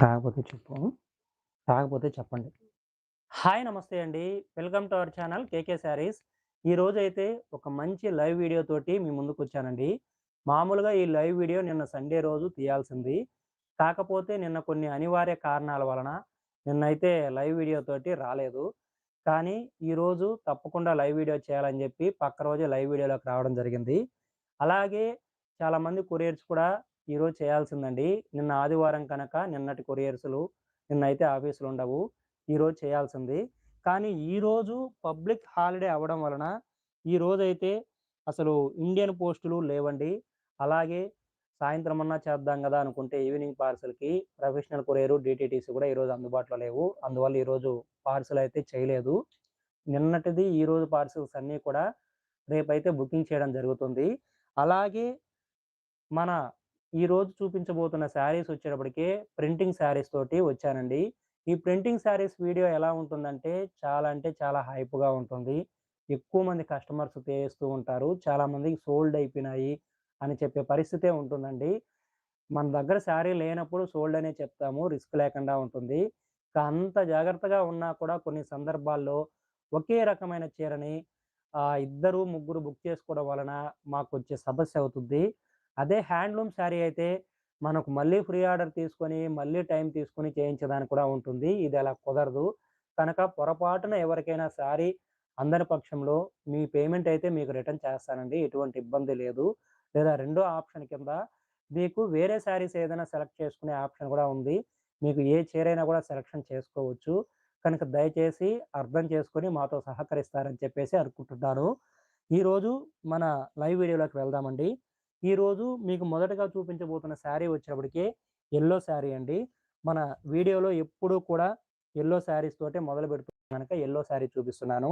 కాకపోతే చెప్పు. కాకపోతే చెప్పండి. హాయ్! నమస్తే అండి. Welcome to our channel KK Sarees. ఈరోజైతే ఒక మంచి లైవ్ వీడియో తోటి మీ ముందుకు వచ్చానండి మామూలుగా ఈ లైవ్ వీడియో నిన్న సండే రోజు తీయాల్సింది. కాకపోతే నిన్న కొన్ని అనివార్య కారణాల వలన నిన్నైతే లైవ్ వీడియో తోటి రాలేదు. కానీ ఈరోజు తప్పకుండా లైవ్ వీడియో చేయాలని చెప్పి పక్క రోజే లైవ్ వీడియోలోకి రావడం జరిగింది. అలాగే చాలామంది కొరియర్స్ కూడా ఈరోజు చేయాల్సిందండి. నిన్న ఆదివారం కనుక నిన్నటి కొరియర్స్‌లు నిన్నైతే ఆఫీసులుండవు. ఈరోజు చేయాల్సింది. కానీ ఈరోజు పబ్లిక్ హాలిడే అవ్వడం వలన ఈరోజైతే అసలు ఇండియన్ పోస్టులు లేవండి. అలాగే సాయంత్రం అన్నా చేద్దాం కదా అనుకుంటే ఈవినింగ్ పార్సెల్‌కి ప్రొఫెషనల్ కొరియరు, డీటీటీసీ కూడా ఈరోజు అందుబాటులో లేవు. అందువల్ల ఈరోజు పార్సెల్ అయితే చేయలేదు. నిన్నటిది, ఈరోజు పార్సెల్స్ అన్నీ కూడా రేపైతే బుకింగ్ చేయడం జరుగుతుంది. అలాగే మన ఈ రోజు చూపించబోతున్న శారీస్ వచ్చేటప్పటికి ప్రింటింగ్ శారీస్ తోటి వచ్చానండి. ఈ ప్రింటింగ్ శారీస్ వీడియో ఎలా ఉంటుందంటే చాలా అంటే చాలా హైప్‌గా ఉంటుంది. ఎక్కువ మంది కస్టమర్స్ చేస్తూ ఉంటారు. చాలామంది సోల్డ్ అయిపోయినాయి అని చెప్పే పరిస్థితే ఉంటుందండి. మన దగ్గర శారీ లేనప్పుడు సోల్డ్ అనే చెప్తాము. రిస్క్ లేకుండా ఉంటుంది. అంత జాగ్రత్తగా ఉన్నా కూడా కొన్ని సందర్భాల్లో ఒకే రకమైన చీరని ఇద్దరు, ముగ్గురు బుక్ చేసుకోవడం వలన మాకు వచ్చే సమస్య అవుతుంది. అదే హ్యాండ్లూమ్ శారీ అయితే మనకు మళ్ళీ ఫ్రీ ఆర్డర్ తీసుకొని, మళ్ళీ టైం తీసుకొని చేయించడానికి కూడా ఉంటుంది. ఇది అలా కుదరదు. కనుక పొరపాటున ఎవరికైనా శారీ అందని పక్షంలో మీ పేమెంట్ అయితే మీకు రిటర్న్ చేస్తానండి. ఎటువంటి ఇబ్బంది లేదు. లేదా రెండో ఆప్షన్ కింద మీకు వేరే శారీస్ ఏదైనా సెలెక్ట్ చేసుకునే ఆప్షన్ కూడా ఉంది. మీకు ఏ చీరైనా కూడా సెలక్షన్ చేసుకోవచ్చు. కనుక దయచేసి అర్థం చేసుకొని మాతో సహకరిస్తారని చెప్పేసి అనుకుంటున్నాను. ఈరోజు మన లైవ్ వీడియోలోకి వెళ్దామండి. ఈరోజు మీకు మొదటగా చూపించబోతున్న శారీ వచ్చేటప్పటికి ఎల్లో శారీ అండి. మన వీడియోలో ఎప్పుడూ కూడా ఎల్లో శారీస్ తోటే మొదలు పెడుతున్నాను కనుక ఎల్లో శారీ చూపిస్తున్నాను.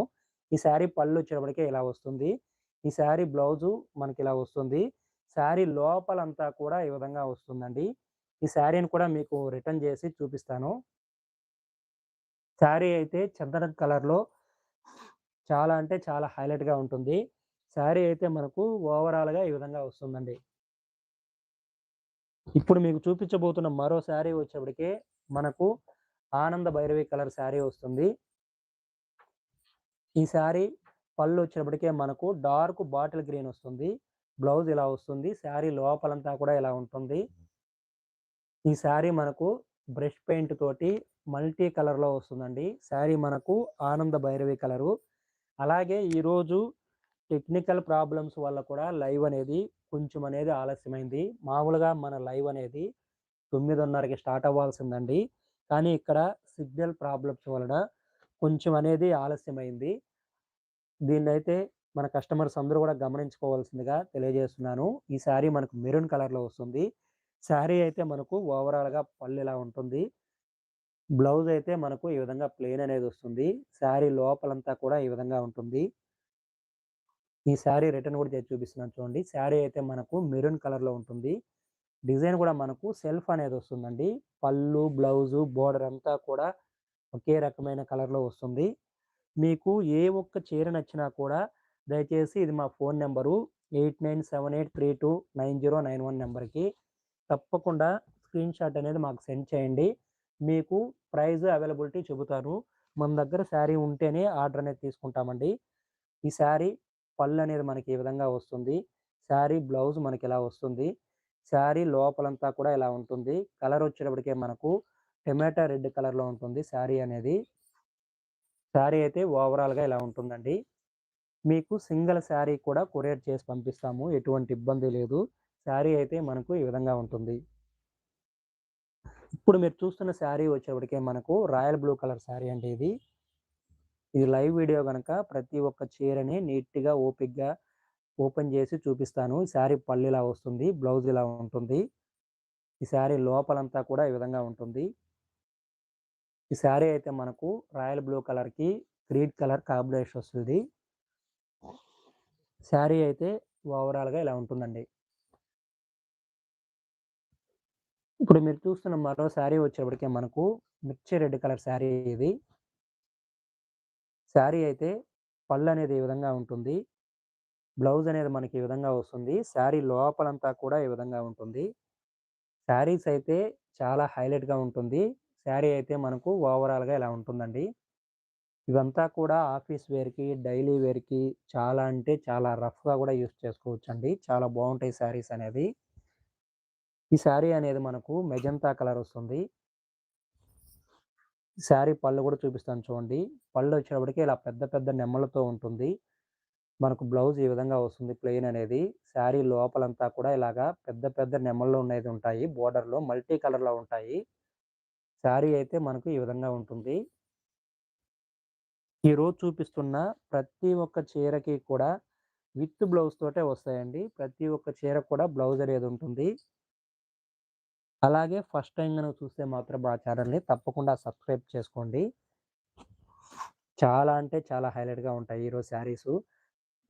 ఈ శారీ పళ్ళు వచ్చినప్పటికే ఇలా వస్తుంది. ఈ శారీ బ్లౌజు మనకి ఇలా వస్తుంది. శారీ లోపలంతా కూడా ఈ విధంగా వస్తుందండి. ఈ శారీని కూడా మీకు రిటర్న్ చేసి చూపిస్తాను. శారీ అయితే చందనం కలర్‌లో చాలా అంటే చాలా హైలైట్‌గా ఉంటుంది. శారీ అయితే మనకు ఓవరాల్‌గా ఈ విధంగా వస్తుందండి. ఇప్పుడు మీకు చూపించబోతున్న మరో శారీ వచ్చేప్పటికే మనకు ఆనంద భైరవి కలర్ శారీ వస్తుంది. ఈ శారీ పళ్ళు వచ్చినప్పటికే మనకు డార్క్ బాటిల్ గ్రీన్ వస్తుంది. బ్లౌజ్ ఇలా వస్తుంది. శారీ లోపలంతా కూడా ఇలా ఉంటుంది. ఈ శారీ మనకు బ్రష్ పెయింట్ తోటి మల్టీ కలర్‌లో వస్తుందండి. శారీ మనకు ఆనంద భైరవి కలరు. అలాగే ఈరోజు టెక్నికల్ ప్రాబ్లమ్స్ వల్ల కూడా లైవ్ అనేది కొంచెం అనేది ఆలస్యమైంది. మామూలుగా మన లైవ్ అనేది 9:30కి స్టార్ట్ అవ్వాల్సిందండి. కానీ ఇక్కడ సిగ్నల్ ప్రాబ్లమ్స్ వలన కొంచెం అనేది ఆలస్యమైంది. దీన్ని అయితే మన కస్టమర్స్ అందరూ కూడా గమనించుకోవాల్సిందిగా తెలియజేస్తున్నాను. ఈ శారీ మనకు మెరూన్ కలర్‌లో వస్తుంది. శారీ అయితే మనకు ఓవరాల్‌గా పళ్ళు ఇలా ఉంటుంది. బ్లౌజ్ అయితే మనకు ఈ విధంగా ప్లెయిన్ అనేది వస్తుంది. శారీ లోపలంతా కూడా ఈ విధంగా ఉంటుంది. ఈ శారీ రిటర్న్ కూడా చేసి చూపిస్తున్నాను చూడండి. శారీ అయితే మనకు మెరూన్ కలర్‌లో ఉంటుంది. డిజైన్ కూడా మనకు సెల్ఫ్ అనేది వస్తుందండి. పళ్ళు, బ్లౌజు, బోర్డర్ అంతా కూడా ఒకే రకమైన కలర్‌లో వస్తుంది. మీకు ఏ ఒక్క చీర నచ్చినా కూడా దయచేసి ఇది మా ఫోన్ నంబరు 8978329091 నంబర్‌కి తప్పకుండా స్క్రీన్‌షాట్ అనేది మాకు సెండ్ చేయండి. మీకు ప్రైజ్ అవైలబిలిటీ చెబుతాను. మన దగ్గర శారీ ఉంటేనే ఆర్డర్ అనేది తీసుకుంటామండి. ఈ శారీ పళ్ళు అనేది మనకి ఈ విధంగా వస్తుంది. శారీ బ్లౌజ్ మనకి ఇలా వస్తుంది. శారీ లోపలంతా కూడా ఇలా ఉంటుంది. కలర్ వచ్చేటప్పటికే మనకు టమాటా రెడ్ కలర్‌లో ఉంటుంది శారీ అనేది. శారీ అయితే ఓవరాల్‌గా ఇలా ఉంటుందండి. మీకు సింగిల్ శారీ కూడా కొరియర్ చేసి పంపిస్తాము. ఎటువంటి ఇబ్బంది లేదు. శారీ అయితే మనకు ఈ విధంగా ఉంటుంది. ఇప్పుడు మీరు చూస్తున్న శారీ వచ్చేటప్పటికే మనకు రాయల్ బ్లూ కలర్ శారీ అండి ఇది. ఇది లైవ్ వీడియో గనక ప్రతి ఒక్క చీరని నీట్‌గా ఓపిక్గా ఓపెన్ చేసి చూపిస్తాను. ఈ శారీ పళ్ళు ఇలా వస్తుంది. బ్లౌజ్ ఇలా ఉంటుంది. ఈ శారీ లోపలంతా కూడా ఈ విధంగా ఉంటుంది. ఈ శారీ అయితే మనకు రాయల్ బ్లూ కలర్‌కి గ్రీన్ కలర్ కాంబినేషన్ వస్తుంది శారీ అయితే ఓవరాల్‌గా ఇలా ఉంటుందండి. ఇప్పుడు మీరు చూస్తున్న మరో శారీ వచ్చేప్పటికే మనకు మిర్చి రెడ్ కలర్ శారీ ఇది. శారీ అయితే పళ్ళు అనేది ఈ విధంగా ఉంటుంది. బ్లౌజ్ అనేది మనకి ఈ విధంగా వస్తుంది. శారీ లోపలంతా కూడా ఈ విధంగా ఉంటుంది. శారీస్ అయితే చాలా హైలైట్‌గా ఉంటుంది. శారీ అయితే మనకు ఓవరాల్‌గా ఇలా ఉంటుందండి. ఇవంతా కూడా ఆఫీస్ వేర్‌కి, డైలీ వేర్‌కి చాలా అంటే చాలా రఫ్‌గా యూస్ చేసుకోవచ్చు చేసుకోవచ్చండి. చాలా బాగుంటాయి శారీస్ అనేది. ఈ శారీ అనేది మనకు మెజంతా కలర్ వస్తుంది. శారీ పళ్ళు కూడా చూపిస్తాను చూడండి. పళ్ళు వచ్చేటప్పటికి ఇలా పెద్ద పెద్ద నెమ్మలతో ఉంటుంది. మనకు బ్లౌజ్ ఈ విధంగా వస్తుంది ప్లెయిన్ అనేది. శారీ లోపలంతా కూడా ఇలాగా పెద్ద పెద్ద నెమ్మల్లో అనేది ఉంటాయి. బోర్డర్‌లో మల్టీ కలర్‌లో ఉంటాయి. శారీ అయితే మనకు ఈ విధంగా ఉంటుంది. ఈరోజు చూపిస్తున్న ప్రతి ఒక్క చీరకి కూడా విత్ బ్లౌజ్ తోటే వస్తాయండి. ప్రతి ఒక్క చీరకు కూడా బ్లౌజ్ అనేది ఉంటుంది. అలాగే ఫస్ట్ టైం కనుక చూస్తే మాత్రం మా ఛానల్‌ని తప్పకుండా సబ్స్క్రైబ్ చేసుకోండి. చాలా అంటే చాలా హైలైట్‌గా ఉంటాయి ఈరోజు శారీస్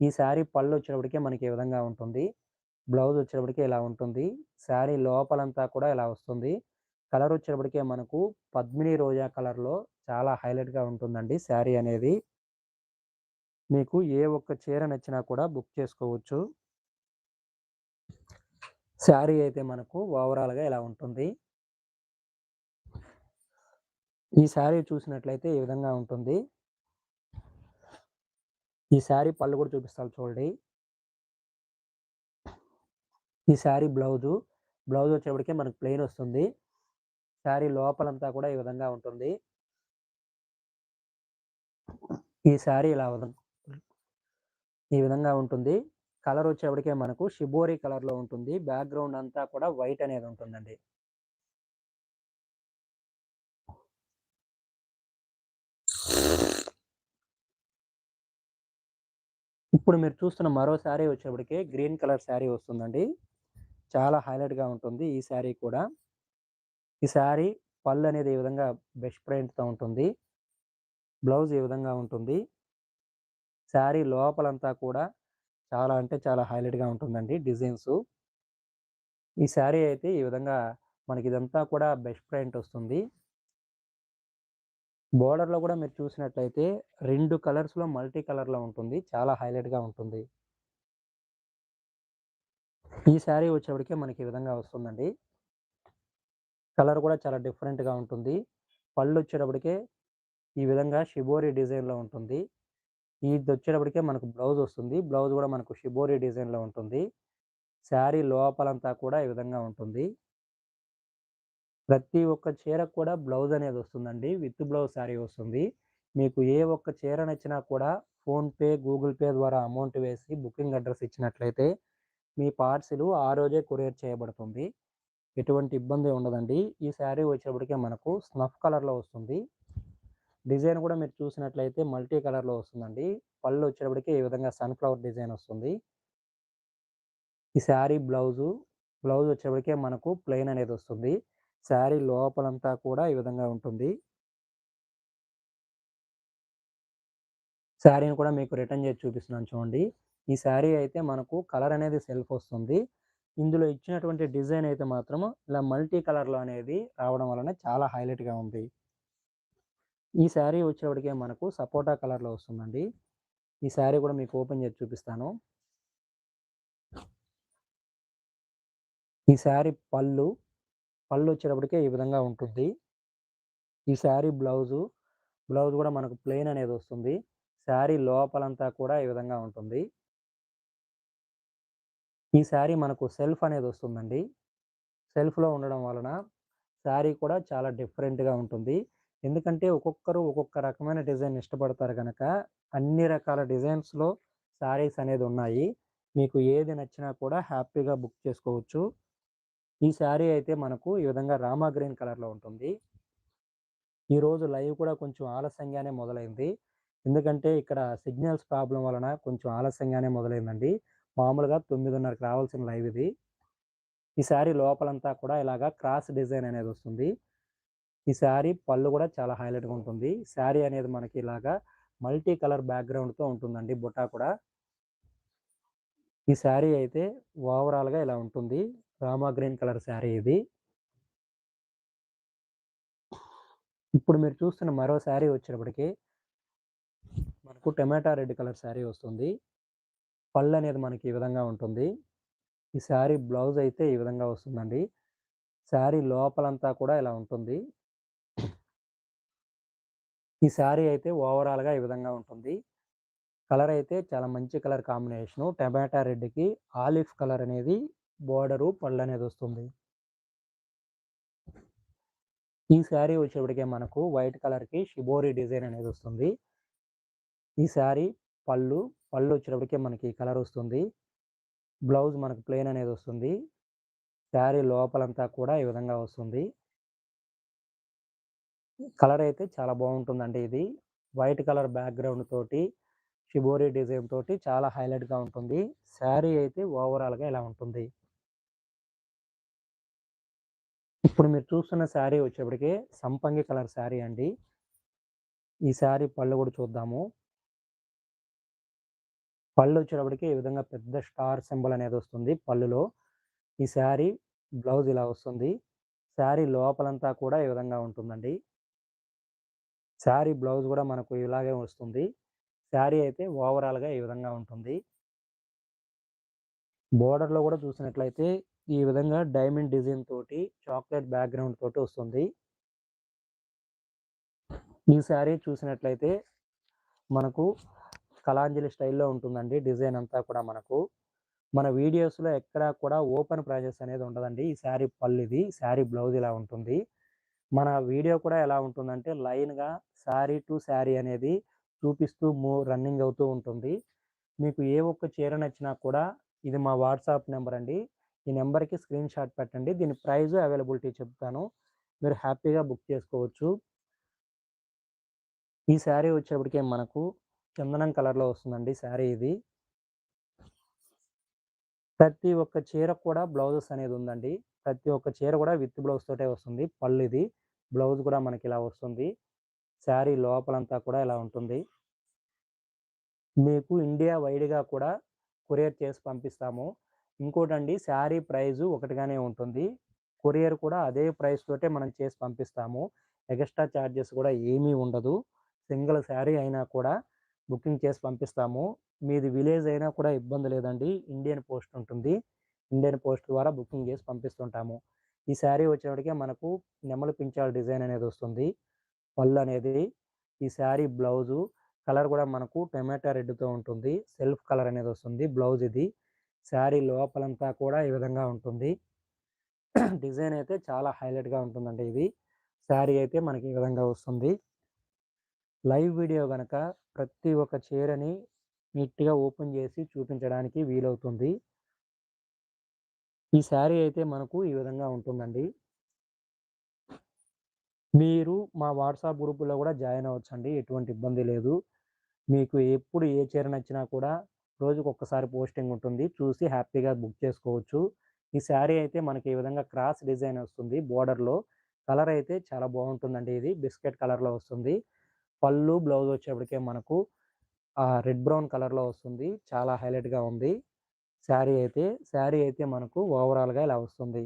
ఈ శారీ పళ్ళు వచ్చినప్పటికే మనకి ఈ విధంగా ఉంటుంది. బ్లౌజ్ వచ్చినప్పటికే ఇలా ఉంటుంది. శారీ లోపలంతా కూడా ఇలా వస్తుంది. కలర్ వచ్చినప్పటికే మనకు పద్మిని రోజా కలర్‌లో చాలా హైలైట్‌గా ఉంటుందండి శారీ అనేది. మీకు ఏ ఒక్క చీర నచ్చినా కూడా బుక్ చేసుకోవచ్చు. శారీ అయితే మనకు ఓవరాల్‌గా ఇలా ఉంటుంది. ఈ శారీ చూసినట్లయితే ఈ విధంగా ఉంటుంది. ఈ శారీ పళ్ళు కూడా చూపిస్తాను చూడండి. ఈ శారీ బ్లౌజు. బ్లౌజ్ వచ్చేప్పటికే మనకు ప్లెయిన్ వస్తుంది. శారీ లోపలంతా కూడా ఈ విధంగా ఉంటుంది. ఈ శారీ ఇలా ఈ విధంగా ఉంటుంది. కలర్ వచ్చేప్పటికే మనకు షిబోరి కలర్‌లో ఉంటుంది. బ్యాక్‌గ్రౌండ్ అంతా కూడా వైట్ అనేది ఉంటుందండి. ఇప్పుడు మీరు చూస్తున్న మరో శారీ వచ్చేప్పటికే గ్రీన్ కలర్ శారీ వస్తుందండి. చాలా హైలైట్‌గా ఉంటుంది ఈ శారీ కూడా. ఈ శారీ పళ్ళు అనేది ఈ విధంగా బెస్ట్ ప్రింట్‌తో ఉంటుంది. బ్లౌజ్ ఈ విధంగా ఉంటుంది. శారీ లోపలంతా కూడా చాలా అంటే చాలా హైలైట్‌గా ఉంటుందండి డిజైన్స్ ఈ శారీ అయితే ఈ విధంగా మనకి ఇదంతా కూడా బెస్ట్ ప్రింట్ వస్తుంది. బోర్డర్‌లో కూడా మీరు చూసినట్లయితే రెండు కలర్స్‌లో మల్టీ కలర్‌లో ఉంటుంది. చాలా హైలైట్‌గా ఉంటుంది. ఈ శారీ వచ్చేప్పటికే మనకి ఈ విధంగా వస్తుందండి. కలర్ కూడా చాలా డిఫరెంట్‌గా ఉంటుంది. పళ్ళు వచ్చేటప్పటికే ఈ విధంగా షిబోరి డిజైన్‌లో ఉంటుంది. ఇది వచ్చేటప్పటికే మనకు బ్లౌజ్ వస్తుంది. బ్లౌజ్ కూడా మనకు షిబోరి డిజైన్‌లో ఉంటుంది. శారీ లోపలంతా కూడా ఈ విధంగా ఉంటుంది. ప్రతి ఒక్క చీరకు కూడా బ్లౌజ్ అనేది వస్తుందండి. విత్ బ్లౌజ్ శారీ వస్తుంది. మీకు ఏ ఒక్క చీర నచ్చినా కూడా ఫోన్‌పే, గూగుల్ పే ద్వారా అమౌంట్ వేసి బుకింగ్ అడ్రస్ ఇచ్చినట్లయితే మీ పార్సిలు ఆ రోజే కొరియర్ చేయబడుతుంది. ఎటువంటి ఇబ్బంది ఉండదండి. ఈ శారీ వచ్చేటప్పటికే మనకు స్నఫ్ కలర్‌లో వస్తుంది. డిజైన్ కూడా మీరు చూసినట్లయితే మల్టీ కలర్‌లో వస్తుందండి. పళ్ళు వచ్చేటప్పటికి ఈ విధంగా సన్‌ఫ్లవర్ డిజైన్ వస్తుంది. ఈ శారీ బ్లౌజు. బ్లౌజ్ వచ్చేటప్పటికే మనకు ప్లెయిన్ అనేది వస్తుంది. శారీ లోపలంతా కూడా ఈ విధంగా ఉంటుంది. శారీని కూడా మీకు రిటర్న్ చేసి చూపిస్తున్నాను చూడండి. ఈ శారీ అయితే మనకు కలర్ అనేది సెల్ఫ్ వస్తుంది. ఇందులో ఇచ్చినటువంటి డిజైన్ అయితే మాత్రం ఇలా మల్టీ కలర్‌లో అనేది రావడం వలన చాలా హైలైట్‌గా ఉంది. ఈ శారీ వచ్చేటప్పటికే మనకు సపోటా కలర్‌లో వస్తుందండి. ఈ శారీ కూడా మీకు ఓపెన్ చేసి చూపిస్తాను. ఈ శారీ పళ్ళు. పళ్ళు వచ్చేటప్పటికే ఈ విధంగా ఉంటుంది. ఈ శారీ బ్లౌజు. బ్లౌజ్ కూడా మనకు ప్లెయిన్ అనేది వస్తుంది. శారీ లోపలంతా కూడా ఈ విధంగా ఉంటుంది. ఈ శారీ మనకు సెల్ఫ్ అనేది వస్తుందండి. సెల్ఫ్‌లో ఉండడం వలన శారీ కూడా చాలా డిఫరెంట్‌గా ఉంటుంది. ఎందుకంటే ఒక్కొక్కరు ఒక్కొక్క రకమైన డిజైన్ ఇష్టపడతారు కనుక అన్ని రకాల డిజైన్స్‌లో శారీస్ అనేది ఉన్నాయి. మీకు ఏది నచ్చినా కూడా హ్యాపీగా బుక్ చేసుకోవచ్చు. ఈ శారీ అయితే మనకు ఈ విధంగా రామా గ్రీన్ కలర్‌లో ఉంటుంది. ఈరోజు లైవ్ కూడా కొంచెం ఆలస్యంగానే మొదలైంది. ఎందుకంటే ఇక్కడ సిగ్నల్స్ ప్రాబ్లం వలన కొంచెం ఆలస్యంగానే మొదలైందండి. మామూలుగా 9:30కి రావాల్సిన లైవ్ ఇది. ఈ శారీ లోపలంతా కూడా ఇలాగా క్రాస్ డిజైన్ అనేది వస్తుంది. ఈ శారీ పళ్ళు కూడా చాలా హైలైట్‌గా ఉంటుంది. శారీ అనేది మనకి ఇలాగా మల్టీ కలర్ బ్యాక్‌గ్రౌండ్‌తో ఉంటుందండి బుటా కూడా. ఈ శారీ అయితే ఓవరాల్‌గా ఇలా ఉంటుంది. రామా గ్రీన్ కలర్ శారీ ఇది. ఇప్పుడు మీరు చూస్తున్న మరో శారీ వచ్చేటప్పటికి మనకు టమాటా రెడ్ కలర్ శారీ వస్తుంది. పళ్ళు అనేది మనకి ఈ విధంగా ఉంటుంది. ఈ శారీ బ్లౌజ్ అయితే ఈ విధంగా వస్తుందండి. శారీ లోపలంతా కూడా ఇలా ఉంటుంది. ఈ శారీ అయితే ఓవరాల్‌గా ఈ విధంగా ఉంటుంది. కలర్ అయితే చాలా మంచి కలర్ కాంబినేషను. టమాటా రెడ్‌కి ఆలివ్ కలర్ అనేది బోర్డరు, పళ్ళనేది వస్తుంది. ఈ శారీ వచ్చేప్పటికే మనకు వైట్ కలర్‌కి షిబోరి డిజైన్ అనేది వస్తుంది. ఈ శారీ పళ్ళు, పళ్ళు వచ్చేటప్పటికే మనకి కలర్ వస్తుంది. బ్లౌజ్ మనకు ప్లెయిన్ అనేది వస్తుంది. శారీ లోపలంతా కూడా ఈ విధంగా వస్తుంది. కలర్ అయితే చాలా బాగుంటుందండి ఇది. వైట్ కలర్ బ్యాక్‌గ్రౌండ్ తోటి, షిబోరి డిజైన్ తోటి చాలా హైలైట్‌గా ఉంటుంది. శారీ అయితే ఓవరాల్‌గా ఇలా ఉంటుంది. ఇప్పుడు మీరు చూస్తున్న శారీ వచ్చేప్పటికి సంపంగి కలర్ శారీ అండి. ఈ శారీ పళ్ళు కూడా చూద్దాము. పళ్ళు వచ్చేటప్పటికి ఈ విధంగా పెద్ద స్టార్ సింబల్ అనేది వస్తుంది పళ్ళులో. ఈ శారీ బ్లౌజ్ ఇలా వస్తుంది. శారీ లోపలంతా కూడా ఈ విధంగా ఉంటుందండి. శారీ బ్లౌజ్ కూడా మనకు ఇలాగే వస్తుంది. శారీ అయితే ఓవరాల్‌గా ఈ విధంగా ఉంటుంది. బోర్డర్‌లో కూడా చూసినట్లయితే ఈ విధంగా డైమండ్ డిజైన్ తోటి చాక్లెట్ బ్యాక్‌గ్రౌండ్ తోటి వస్తుంది. ఈ శారీ చూసినట్లయితే మనకు కలాంజలి స్టైల్‌లో ఉంటుందండి డిజైన్ అంతా కూడా మనకు. మన వీడియోస్‌లో ఎక్కడా కూడా ఓపెన్ ప్రైజెస్ అనేది ఉండదండి. ఈ శారీ పళ్ళిది. శారీ బ్లౌజ్ ఇలా ఉంటుంది. మన వీడియో కూడా ఎలా ఉంటుందంటే లైన్‌గా శారీ టు శారీ అనేది చూపిస్తూ మూ రన్నింగ్ అవుతూ ఉంటుంది. మీకు ఏ ఒక్క చీర నచ్చినా కూడా ఇది మా వాట్సాప్ నెంబర్ అండి. ఈ నెంబర్కి స్క్రీన్ షాట్ పెట్టండి. దీని ప్రైజ్ అవైలబిలిటీ చెప్తాను. మీరు హ్యాపీగా బుక్ చేసుకోవచ్చు. ఈ శారీ వచ్చేప్పటికే మనకు చందనం కలర్‌లో వస్తుందండి శారీ ఇది. ప్రతి ఒక్క చీర కూడా బ్లౌజెస్ అనేది ఉందండి. ప్రతి ఒక్క చీర కూడా విత్ బ్లౌజ్ తోటే వస్తుంది. పళ్ళు ఇది బ్లౌజ్ కూడా మనకి ఇలా వస్తుంది. శారీ లోపలంతా కూడా ఇలా ఉంటుంది. మీకు ఇండియా వైడ్‌గా కూడా కొరియర్ చేసి పంపిస్తాము. ఇంకోటండి శారీ ప్రైజు ఒకటిగానే ఉంటుంది. కొరియర్ కూడా అదే ప్రైస్ తోటే మనం చేసి పంపిస్తాము. ఎక్స్ట్రా చార్జెస్ కూడా ఏమీ ఉండదు. సింగిల్ శారీ అయినా కూడా బుకింగ్ చేసి పంపిస్తాము. మీది విలేజ్ అయినా కూడా ఇబ్బంది లేదండి. ఇండియన్ పోస్ట్ ఉంటుంది. ఇండియన్ పోస్ట్ ద్వారా బుకింగ్ చేసి పంపిస్తుంటాము. ఈ శారీ వచ్చినప్పటికే మనకు నెమలి పించాల డిజైన్ అనేది వస్తుంది. పళ్ళు అనేది ఈ శారీ బ్లౌజు కలర్ కూడా మనకు టమాటా రెడ్‌తో ఉంటుంది. సెల్ఫ్ కలర్ అనేది వస్తుంది. బ్లౌజ్ ఇది. శారీ లోపలంతా కూడా ఈ విధంగా ఉంటుంది. డిజైన్ అయితే చాలా హైలైట్‌గా ఉంటుందండి ఇది. శారీ అయితే మనకి ఈ విధంగా వస్తుంది. లైవ్ వీడియో కనుక ప్రతి ఒక్క చీరని నీట్‌గా ఓపెన్ చేసి చూపించడానికి వీలవుతుంది. ఈ శారీ అయితే మనకు ఈ విధంగా ఉంటుందండి. మీరు మా వాట్సాప్ గ్రూపులో కూడా జాయిన్ అవ్వచ్చండి. ఎటువంటి ఇబ్బంది లేదు. మీకు ఎప్పుడు ఏ చీర నచ్చినా కూడా రోజుకు ఒక్కసారి పోస్టింగ్ ఉంటుంది. చూసి హ్యాపీగా బుక్ చేసుకోవచ్చు. ఈ శారీ అయితే మనకి ఈ విధంగా క్రాస్ డిజైన్ వస్తుంది బోర్డర్‌లో. కలర్ అయితే చాలా బాగుంటుందండి ఇది. బిస్కెట్ కలర్‌లో వస్తుంది. పళ్ళు, బ్లౌజ్ వచ్చేప్పటికే మనకు రెడ్ బ్రౌన్ కలర్‌లో వస్తుంది. చాలా హైలైట్‌గా ఉంది. శారీ అయితే. శారీ అయితే మనకు ఓవరాల్‌గా ఇలా వస్తుంది.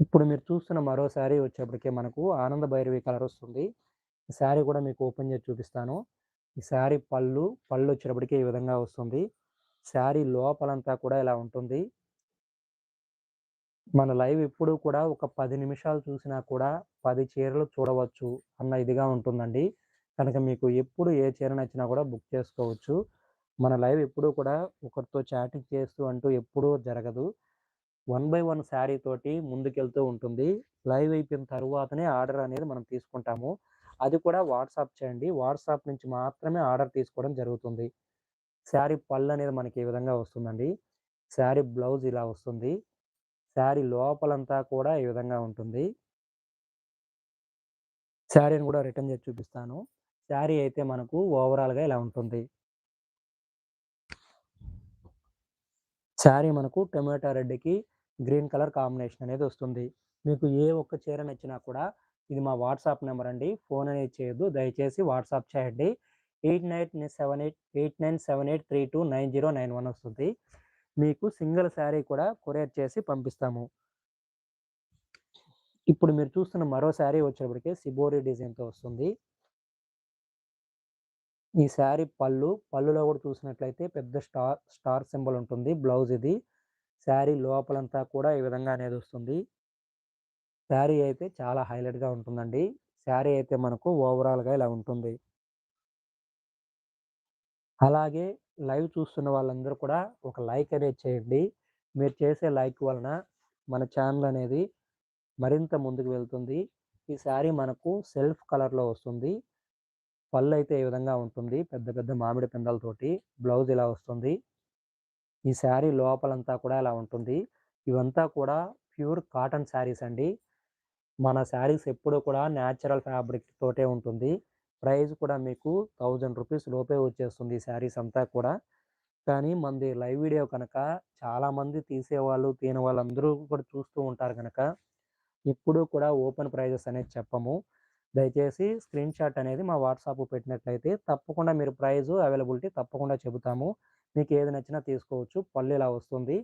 ఇప్పుడు మీరు చూస్తున్న మరో శారీ వచ్చేప్పటికే మనకు ఆనంద భైరవి కలర్ వస్తుంది. ఈ శారీ కూడా మీకు ఓపెన్ చేసి చూపిస్తాను. ఈ శారీ పళ్ళు, పళ్ళు వచ్చేటప్పటికి ఈ విధంగా వస్తుంది. శారీ లోపలంతా కూడా ఇలా ఉంటుంది. మన లైవ్ ఎప్పుడు కూడా ఒక పది నిమిషాలు చూసినా కూడా పది చీరలు చూడవచ్చు అన్న ఇదిగా ఉంటుందండి. కనుక మీకు ఎప్పుడు ఏ చీర నచ్చినా కూడా బుక్ చేసుకోవచ్చు. మన లైవ్ ఎప్పుడూ కూడా ఒకరితో చాటింగ్ చేస్తూ అంటూ ఎప్పుడూ జరగదు. వన్ బై వన్ శారీ తోటి ముందుకెళ్తూ ఉంటుంది. లైవ్ అయిపోయిన తర్వాతనే ఆర్డర్ అనేది మనం తీసుకుంటాము. అది కూడా వాట్సాప్ చేయండి. వాట్సాప్ నుంచి మాత్రమే ఆర్డర్ తీసుకోవడం జరుగుతుంది. శారీ పళ్ళు అనేది మనకి ఈ విధంగా వస్తుందండి. శారీ బ్లౌజ్ ఇలా వస్తుంది. శారీ లోపలంతా కూడా ఈ విధంగా ఉంటుంది. శారీని కూడా రిటర్న్ చేసి చూపిస్తాను. శారీ అయితే మనకు ఓవరాల్‌గా ఇలా ఉంటుంది. శారీ మనకు టమాటా రెడ్‌కి గ్రీన్ కలర్ కాంబినేషన్ అనేది వస్తుంది. మీకు ఏ ఒక్క చీర నచ్చినా కూడా ఇది మా వాట్సాప్ నెంబర్ అండి. ఫోన్ అనేది చేయొద్దు. దయచేసి వాట్సాప్ చేయండి. 89788978329091 వస్తుంది. మీకు సింగిల్ శారీ కూడా కొరియర్ చేసి పంపిస్తాము. ఇప్పుడు మీరు చూస్తున్న మరో శారీ వచ్చేప్పటికి సిబోరి డిజైన్‌తో వస్తుంది. ఈ శారీ పళ్ళు, పళ్ళులో కూడా చూసినట్లయితే పెద్ద స్టార్ స్టార్ సింబల్ ఉంటుంది. బ్లౌజ్ ఇది. శారీ లోపలంతా కూడా ఈ విధంగా అనేది వస్తుంది. శారీ అయితే చాలా హైలైట్‌గా ఉంటుందండి. శారీ అయితే మనకు ఓవరాల్‌గా ఇలా ఉంటుంది. అలాగే లైవ్ చూస్తున్న వాళ్ళందరూ కూడా ఒక లైక్ అనేది చేయండి. మీరు చేసే లైక్ వలన మన ఛానల్ అనేది మరింత ముందుకు వెళ్తుంది. ఈ శారీ మనకు సెల్ఫ్ కలర్‌లో వస్తుంది. పళ్ళు అయితే ఈ విధంగా ఉంటుంది. పెద్ద పెద్ద మామిడి పిందలతోటి బ్లౌజ్ ఇలా వస్తుంది. ఈ శారీ లోపలంతా కూడా ఇలా ఉంటుంది. ఇవంతా కూడా ప్యూర్ కాటన్ శారీస్ అండి. మన శారీస్ ఎప్పుడూ కూడా న్యాచురల్ ఫ్యాబ్రిక్ తోటే ఉంటుంది. ప్రైస్ కూడా మీకు థౌజండ్ రూపీస్ లోపే వచ్చేస్తుంది ఈ శారీస్ అంతా కూడా. కానీ మనది లైవ్ వీడియో కనుక చాలామంది తీసేవాళ్ళు, తీయని వాళ్ళందరూ కూడా చూస్తూ ఉంటారు కనుక ఇప్పుడు కూడా ఓపెన్ ప్రైజెస్ అనేది చెప్పము. దయచేసి స్క్రీన్‌షాట్ అనేది మా వాట్సాప్ పెట్టినట్లయితే తప్పకుండా మీరు ప్రైజు, అవైలబిలిటీ తప్పకుండా చెబుతాము. మీకు ఏది నచ్చినా తీసుకోవచ్చు. పళ్ళు ఇలా వస్తుంది.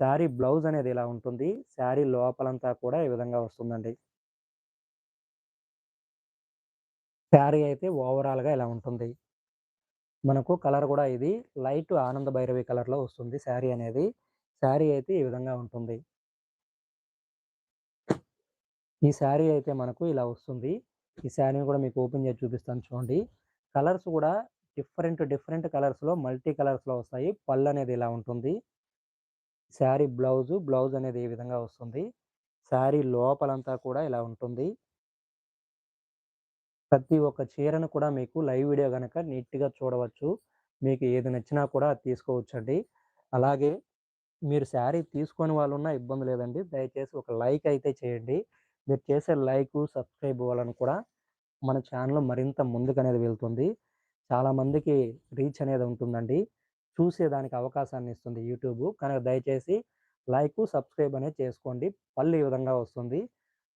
శారీ బ్లౌజ్ అనేది ఇలా ఉంటుంది. శారీ లోపలంతా కూడా ఈ విధంగా వస్తుందండి. శారీ అయితే ఓవరాల్‌గా ఇలా ఉంటుంది. మనకు కలర్ కూడా ఇది లైట్ ఆనంద భైరవి కలర్‌లో వస్తుంది శారీ అనేది. శారీ అయితే ఈ విధంగా ఉంటుంది. ఈ శారీ అయితే మనకు ఇలా వస్తుంది. ఈ శారీని కూడా మీకు ఓపెన్ చేసి చూపిస్తాను చూడండి. కలర్స్ కూడా డిఫరెంట్, డిఫరెంట్ కలర్స్‌లో మల్టీ కలర్స్‌లో వస్తాయి. పళ్ళు అనేది ఇలా ఉంటుంది. శారీ బ్లౌజు, బ్లౌజ్ అనేది ఈ విధంగా వస్తుంది. శారీ లోపలంతా కూడా ఇలా ఉంటుంది. ప్రతి ఒక్క చీరను కూడా మీకు లైవ్ వీడియో కనుక నీట్‌గా చూడవచ్చు. మీకు ఏది నచ్చినా కూడా తీసుకోవచ్చండి. అలాగే మీరు శారీ వాళ్ళు ఉన్న ఇబ్బంది లేదండి. దయచేసి ఒక లైక్ అయితే చేయండి. మీరు చేసే లైకు, సబ్స్క్రైబ్ వలన కూడా మన ఛానల్ మరింత ముందుకనేది వెళ్తుంది. చాలామందికి రీచ్ అనేది ఉంటుందండి. చూసేదానికి అవకాశాన్ని ఇస్తుంది యూట్యూబ్ కనుక దయచేసి లైక్ సబ్స్క్రైబ్ అనేది చేసుకోండి. పళ్ళు ఈ విధంగా వస్తుంది.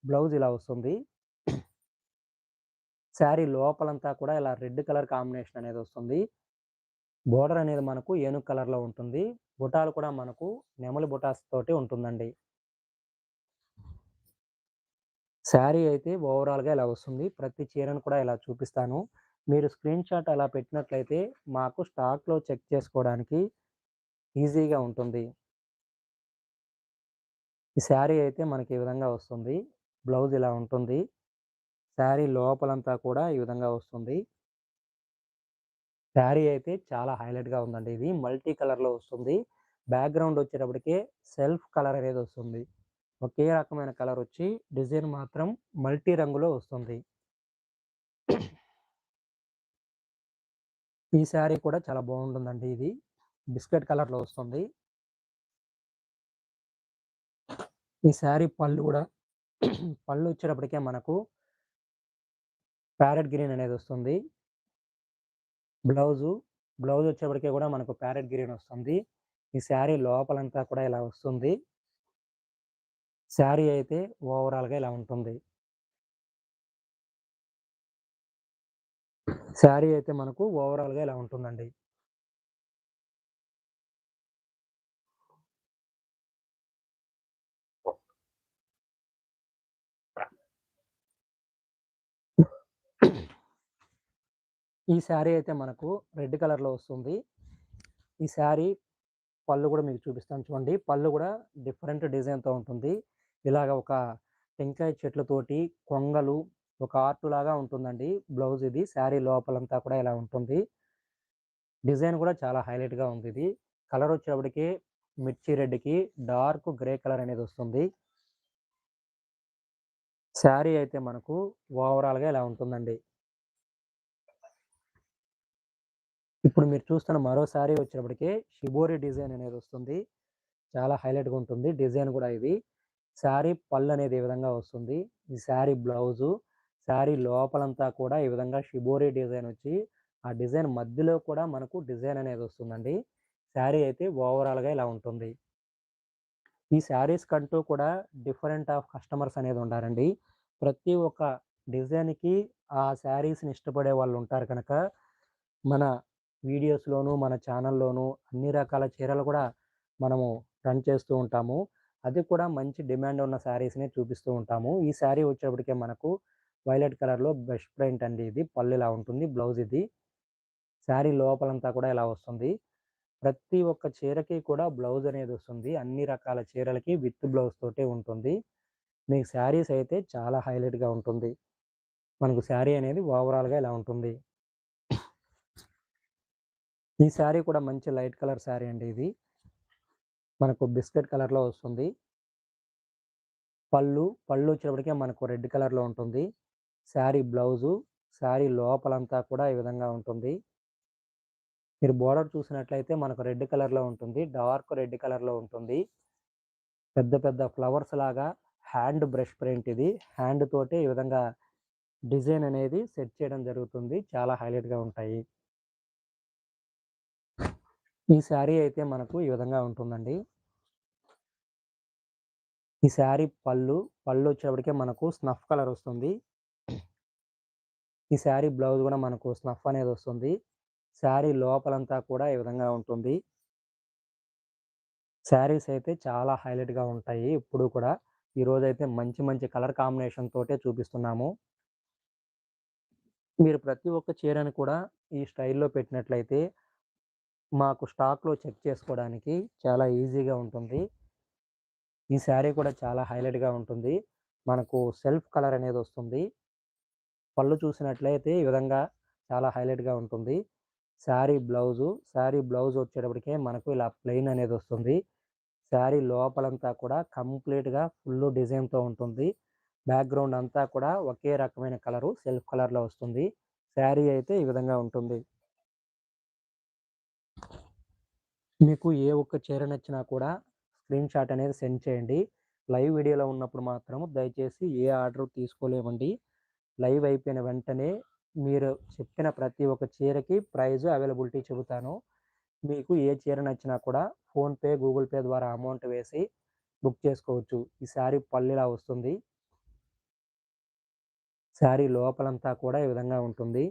బ్లౌజ్ ఇలా వస్తుంది. శారీ లోపలంతా కూడా ఇలా రెడ్ కలర్ కాంబినేషన్ అనేది వస్తుంది. బోర్డర్ అనేది మనకు ఏనుగు కలర్‌లో ఉంటుంది. బుటాలు కూడా మనకు నెమలి బుటాస్ తోటి ఉంటుందండి. శారీ అయితే ఓవరాల్‌గా ఇలా వస్తుంది. ప్రతి చీరను కూడా ఇలా చూపిస్తాను. మీరు స్క్రీన్‌షాట్ అలా పెట్టినట్లయితే మాకు స్టాక్‌లో చెక్ చేసుకోవడానికి ఈజీగా ఉంటుంది. ఈ శారీ అయితే మనకి ఈ విధంగా వస్తుంది. బ్లౌజ్ ఇలా ఉంటుంది. శారీ లోపలంతా కూడా ఈ విధంగా వస్తుంది. శారీ అయితే చాలా హైలైట్‌గా ఉందండి ఇది. మల్టీ కలర్‌లో వస్తుంది. బ్యాక్‌గ్రౌండ్ వచ్చేటప్పటికే సెల్ఫ్ కలర్ అనేది వస్తుంది. ఒకే రకమైన కలర్ వచ్చి డిజైన్ మాత్రం మల్టీ రంగులో వస్తుంది. ఈ శారీ కూడా చాలా బాగుంటుందండి ఇది. బిస్కెట్ కలర్‌లో వస్తుంది. ఈ శారీ పళ్ళు కూడా పళ్ళు వచ్చేటప్పటికే మనకు ప్యారెట్ గ్రీన్ అనేది వస్తుంది. బ్లౌజు, బ్లౌజ్ వచ్చేప్పటికే కూడా మనకు ప్యారెట్ గ్రీన్ వస్తుంది. ఈ శారీ లోపలంతా కూడా ఇలా వస్తుంది. శారీ అయితే ఓవరాల్‌గా ఇలా ఉంటుంది. శారీ అయితే మనకు ఓవరాల్‌గా ఇలా ఉంటుందండి. ఈ శారీ అయితే మనకు రెడ్ కలర్‌లో వస్తుంది. ఈ శారీ పళ్ళు కూడా మీకు చూపిస్తాను చూడండి. పళ్ళు కూడా డిఫరెంట్ డిజైన్‌తో ఉంటుంది. ఇలాగ ఒక టెంకాయ చెట్లతోటి కొంగలు ఒక ఆర్ట్ లాగా ఉంటుందండి. బ్లౌజ్ ఇది. శారీ లోపలంతా కూడా ఇలా ఉంటుంది. డిజైన్ కూడా చాలా హైలైట్‌గా ఉంది ఇది. కలర్ వచ్చేటప్పటికి మిర్చి రెడ్‌కి డార్క్ గ్రే కలర్ అనేది వస్తుంది. శారీ అయితే మనకు ఓవరాల్‌గా ఇలా ఉంటుందండి. ఇప్పుడు మీరు చూస్తున్న మరో శారీ వచ్చేటప్పటికి షిబోరి డిజైన్ అనేది వస్తుంది. చాలా హైలైట్‌గా ఉంటుంది. డిజైన్ కూడా ఇది. శారీ పళ్ళు అనేది ఈ విధంగా వస్తుంది. ఈ శారీ బ్లౌజు, శారీ లోపలంతా కూడా ఈ విధంగా షిబోరి డిజైన్ వచ్చి, ఆ డిజైన్ మధ్యలో కూడా మనకు డిజైన్ అనేది వస్తుందండి. శారీ అయితే ఓవరాల్‌గా ఇలా ఉంటుంది. ఈ శారీస్ కంటూ కూడా డిఫరెంట్ ఆఫ్ కస్టమర్స్ అనేది ఉండారండి. ప్రతి ఒక్క డిజైన్‌కి ఆ శారీస్‌ని ఇష్టపడే వాళ్ళు ఉంటారు కనుక, మన వీడియోస్‌లోను, మన ఛానల్‌లోను అన్ని రకాల చీరలు కూడా మనము రన్ చేస్తూ ఉంటాము. అది కూడా మంచి డిమాండ్ ఉన్న శారీస్‌నే చూపిస్తూ ఉంటాము. ఈ శారీ వచ్చేటప్పటికే మనకు వైలెట్ కలర్‌లో బెస్ట్ ప్రింట్ అండి ఇది. పళ్ళు ఇలా ఉంటుంది. బ్లౌజ్ ఇది. శారీ లోపలంతా కూడా ఇలా వస్తుంది. ప్రతి ఒక్క చీరకి కూడా బ్లౌజ్ అనేది వస్తుంది అన్ని రకాల చీరలకి విత్ బ్లౌజ్ తోటే ఉంటుంది మీకు శారీస్ అయితే చాలా హైలైట్గా ఉంటుంది మనకు శారీ అనేది ఓవరాల్గా ఇలా ఉంటుంది ఈ శారీ కూడా మంచి లైట్ కలర్ శారీ అండి ఇది మనకు బిస్కెట్ కలర్లో వస్తుంది పళ్ళు పళ్ళు వచ్చేటప్పటికే మనకు రెడ్ కలర్లో ఉంటుంది శారీ బ్లౌజు శారీ లోపలంతా కూడా ఈ విధంగా ఉంటుంది. మీరు బోర్డర్ చూసినట్లయితే మనకు రెడ్ కలర్లో ఉంటుంది. డార్క్ రెడ్ కలర్లో ఉంటుంది. పెద్ద పెద్ద ఫ్లవర్స్ లాగా హ్యాండ్ బ్రష్ ప్రింట్ ఇది. హ్యాండ్ తోటే ఈ విధంగా డిజైన్ అనేది సెట్ చేయడం జరుగుతుంది. చాలా హైలైట్గా ఉంటాయి. ఈ శారీ అయితే మనకు ఈ విధంగా ఉంటుందండి. ఈ శారీ పళ్ళు పళ్ళు వచ్చేటప్పటికే మనకు స్నఫ్ కలర్ వస్తుంది. ఈ శారీ బ్లౌజ్ కూడా మనకు స్నఫ్ అనేది వస్తుంది. శారీ లోపలంతా కూడా ఈ విధంగా ఉంటుంది. శారీస్ అయితే చాలా హైలైట్గా ఉంటాయి. ఇప్పుడు కూడా ఈరోజు అయితే మంచి మంచి కలర్ కాంబినేషన్ తోటే చూపిస్తున్నాము. మీరు ప్రతి ఒక్క చీరను కూడా ఈ స్టైల్లో పెట్టినట్లయితే మాకు స్టాక్లో చెక్ చేసుకోవడానికి చాలా ఈజీగా ఉంటుంది. ఈ శారీ కూడా చాలా హైలైట్గా ఉంటుంది. మనకు సెల్ఫ్ కలర్ అనేది వస్తుంది. పళ్ళు చూసినట్లయితే ఈ విధంగా చాలా హైలైట్గా ఉంటుంది. శారీ బ్లౌజు శారీ బ్లౌజ్ వచ్చేటప్పటికే మనకు ఇలా ప్లెయిన్ అనేది వస్తుంది. శారీ లోపలంతా కూడా కంప్లీట్గా ఫుల్ డిజైన్తో ఉంటుంది. బ్యాక్గ్రౌండ్ అంతా కూడా ఒకే రకమైన కలరు సెల్ఫ్ కలర్లో వస్తుంది. శారీ అయితే ఈ విధంగా ఉంటుంది. మీకు ఏ ఒక్క చీర నచ్చినా కూడా స్క్రీన్ షాట్ అనేది సెండ్ చేయండి. లైవ్ వీడియోలో ఉన్నప్పుడు మాత్రం దయచేసి ఏ ఆర్డర్ తీసుకోలేమండి. లైవ్ అయిపోయిన వెంటనే మీరు చెప్పిన ప్రతి ఒక్క చీరకి ప్రైజ్ అవైలబిలిటీ చెబుతాను. మీకు ఏ చీర నచ్చినా కూడా ఫోన్పే గూగుల్ పే ద్వారా అమౌంట్ వేసి బుక్ చేసుకోవచ్చు. ఈ శారీ పల్లెలా వస్తుంది. శారీ లోపలంతా కూడా ఈ విధంగా ఉంటుంది.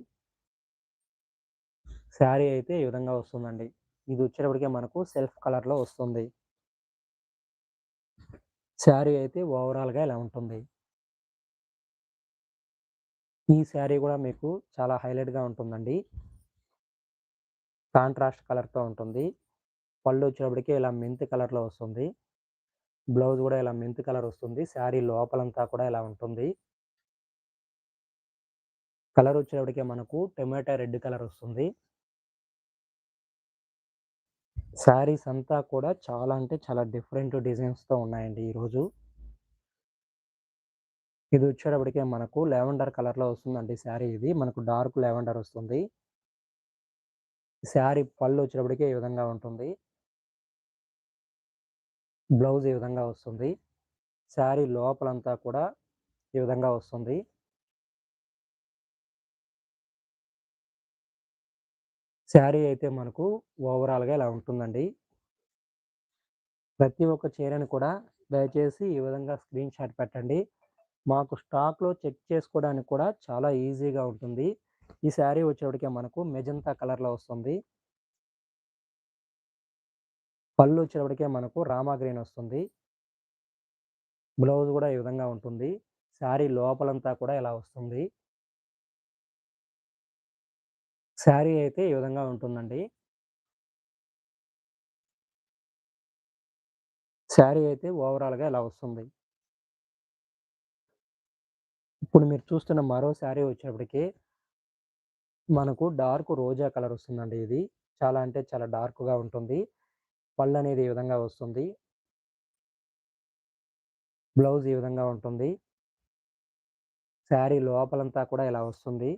శారీ అయితే ఈ విధంగా వస్తుందండి. ఇది వచ్చేటప్పటికే మనకు సెల్ఫ్ కలర్లో వస్తుంది. శారీ అయితే ఓవరాల్గా ఇలా ఉంటుంది. ఈ శారీ కూడా మీకు చాలా హైలైట్గా ఉంటుందండి. కాంట్రాస్ట్ కలర్తో ఉంటుంది. పళ్ళు వచ్చేటప్పటికి ఇలా మెంతి కలర్లో వస్తుంది. బ్లౌజ్ కూడా ఇలా మెంతి కలర్ వస్తుంది. శారీ లోపలంతా కూడా ఇలా ఉంటుంది. కలర్ వచ్చేటప్పటికే మనకు టొమాటో రెడ్ కలర్ వస్తుంది. శారీస్ అంతా కూడా చాలా అంటే చాలా డిఫరెంట్ డిజైన్స్తో ఉన్నాయండి ఈరోజు. ఇది వచ్చేటప్పటికే మనకు లెవెండర్ కలర్లో వస్తుందండి శారీ ఇది. మనకు డార్క్ లెవెండర్ వస్తుంది. శారీ పళ్ళు వచ్చేటప్పటికే ఈ విధంగా ఉంటుంది. బ్లౌజ్ ఈ విధంగా వస్తుంది. శారీ లోపలంతా కూడా ఈ విధంగా వస్తుంది. శారీ అయితే మనకు ఓవరాల్గా ఇలా ఉంటుందండి. ప్రతి ఒక్క చీరని కూడా దయచేసి ఈ విధంగా స్క్రీన్ షాట్ పెట్టండి. మాకు స్టాక్లో చెక్ చేసుకోవడానికి కూడా చాలా ఈజీగా ఉంటుంది. ఈ శారీ వచ్చేటికే మనకు మెజంతా కలర్లో వస్తుంది. పళ్ళు వచ్చేటప్పటికే మనకు రామా గ్రీన్ వస్తుంది. బ్లౌజ్ కూడా ఈ విధంగా ఉంటుంది. శారీ లోపలంతా కూడా ఇలా వస్తుంది. శారీ అయితే ఈ విధంగా ఉంటుందండి. శారీ అయితే ఓవరాల్గా ఇలా వస్తుంది. ఇప్పుడు మీరు చూస్తున్న మరో శారీ వచ్చేటప్పటికి మనకు డార్క్ రోజా కలర్ వస్తుందండి ఇది. చాలా అంటే చాలా డార్క్గా ఉంటుంది. పళ్ళు అనేది ఈ విధంగా వస్తుంది. బ్లౌజ్ ఈ విధంగా ఉంటుంది. శారీ లోపలంతా కూడా ఇలా వస్తుంది.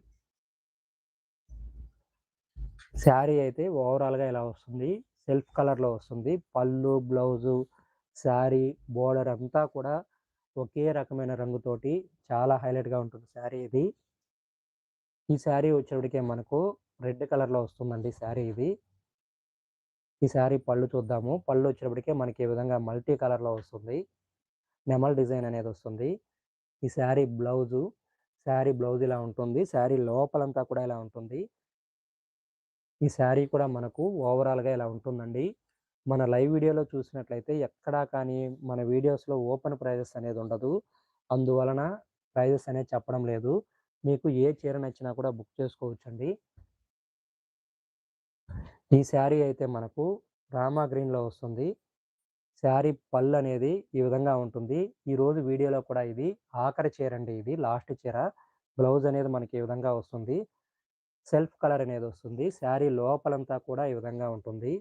శారీ అయితే ఓవరాల్గా ఇలా వస్తుంది. సెల్ఫ్ కలర్లో వస్తుంది. పళ్ళు బ్లౌజు శారీ బోర్డర్ అంతా కూడా ఒకే రకమైన రంగుతోటి చాలా హైలైట్గా ఉంటుంది శారీ ఇది. ఈ శారీ వచ్చేటికే మనకు రెడ్ కలర్లో వస్తుందండి శారీ ఇది. ఈ శారీ పళ్ళు చూద్దాము. పళ్ళు వచ్చేటప్పటికే మనకి ఈ విధంగా మల్టీ కలర్లో వస్తుంది. నెమల్ డిజైన్ అనేది వస్తుంది. ఈ శారీ బ్లౌజు శారీ బ్లౌజ్ ఇలా ఉంటుంది. శారీ లోపలంతా కూడా ఇలా ఉంటుంది. ఈ శారీ కూడా మనకు ఓవరాల్గా ఇలా ఉంటుందండి. మన లైవ్ వీడియోలో చూసినట్లయితే ఎక్కడా కానీ మన వీడియోస్లో ఓపెన్ ప్రైజెస్ అనేది ఉండదు. అందువలన ప్రైజెస్ అనేది చెప్పడం లేదు మీకు ఏ చీర నచ్చినా కూడా బుక్ చేసుకోవచ్చండి ఈ శారీ అయితే మనకు రామా గ్రీన్‌లో వస్తుంది. శారీ పళ్ళనేది ఈ విధంగా ఉంటుంది. ఈరోజు వీడియోలో కూడా ఇది ఆఖరి చీర అండి ఇది. లాస్ట్ చీర. బ్లౌజ్ అనేది మనకి ఈ విధంగా వస్తుంది. సెల్ఫ్ కలర్ అనేది వస్తుంది. శారీ లోపలంతా కూడా ఈ విధంగా ఉంటుంది.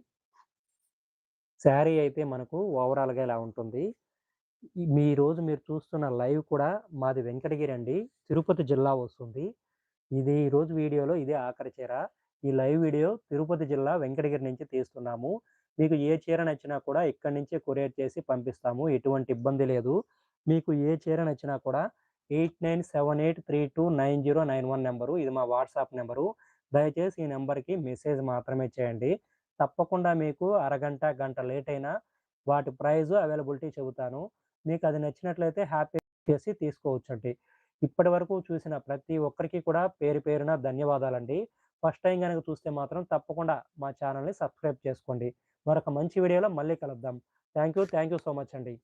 శారీ అయితే మనకు ఓవరాల్‌గా ఇలా ఉంటుంది. మీ రోజు మీరు చూస్తున్న లైవ్ కూడా మాది వెంకటగిరి అండి. తిరుపతి జిల్లా వస్తుంది. ఇది ఈరోజు వీడియోలో ఇదే ఆఖరి చీర. ఈ లైవ్ వీడియో తిరుపతి జిల్లా వెంకటగిరి నుంచి తీస్తున్నాము. మీకు ఏ చీర నచ్చినా కూడా ఇక్కడి నుంచే కొరియర్ చేసి పంపిస్తాము. ఎటువంటి ఇబ్బంది లేదు. మీకు ఏ చీర నచ్చినా కూడా 8978329091 నంబరు. ఇది మా వాట్సాప్ నెంబరు దయచేసి ఈ నెంబర్కి మెసేజ్ మాత్రమే చేయండి. తప్పకుండా మీకు అరగంట, గంట లేట్ అయినా వాటి ప్రైజు అవైలబిలిటీ చెబుతాను. మీకు అది నచ్చినట్లయితే హ్యాపీ చేసి తీసుకోవచ్చండి. ఇప్పటివరకు చూసిన ప్రతి ఒక్కరికి కూడా పేరు పేరున ధన్యవాదాలండి. ఫస్ట్ టైం గనక చూస్తే మాత్రం తప్పకుండా మా ఛానల్ని సబ్స్క్రైబ్ చేసుకోండి. మరొక మంచి వీడియోలో మళ్ళీ కలుద్దాం. Thank you. Thank you so much అండి.